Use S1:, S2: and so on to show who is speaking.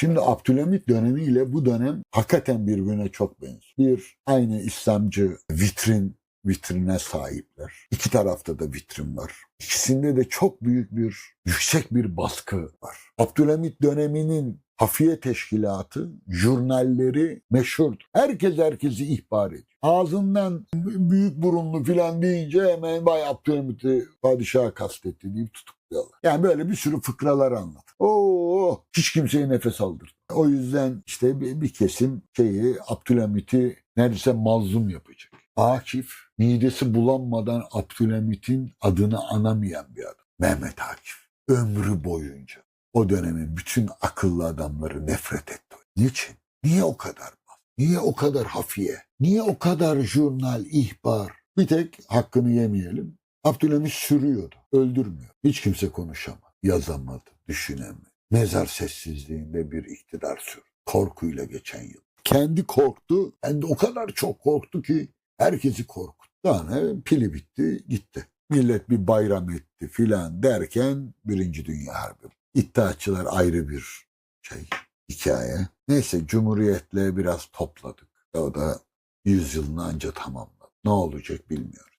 S1: Şimdi Abdülhamit dönemiyle bu dönem hakikaten birbirine çok benziyor. Bir, aynı İslamcı vitrin vitrine sahipler. İki tarafta da vitrin var. İkisinde de çok büyük bir, yüksek bir baskı var. Abdülhamit döneminin Hafiye Teşkilatı, jurnalleri meşhurdur. Herkes herkesi ihbar ediyor. Ağzından büyük burunlu filan deyince hemen vay Abdülhamit'i padişaha kastetti deyip tutukluyorlar. Yani böyle bir sürü fıkralar anlat. Oo, hiç kimseye nefes aldırdı. O yüzden işte bir, bir kesim şeyi Abdülhamit'i neredeyse mazlum yapacak. Akif midesi bulanmadan Abdülhamit'in adını anamayan bir adam. Mehmet Akif. Ömrü boyunca o dönemin bütün akıllı adamları nefret etti. Niçin? Niye o kadar bas? Niye o kadar hafiye? Niye o kadar jurnal, ihbar? Bir tek hakkını yemeyelim. Abdülhamit sürüyordu. Öldürmüyor. Hiç kimse konuşamadı. Yazamadı. Düşünemedi. Mezar sessizliğinde bir iktidar sürdü. Korkuyla geçen yıl. Kendi korktu. De o kadar çok korktu ki herkesi korkuttu. Yani pili bitti gitti. Millet bir bayram etti filan derken Birinci Dünya Harbi. İttihatçılar ayrı bir şey hikaye. Neyse Cumhuriyet'le biraz topladık. O da yüzyılını anca tamamladı. Ne olacak bilmiyoruz.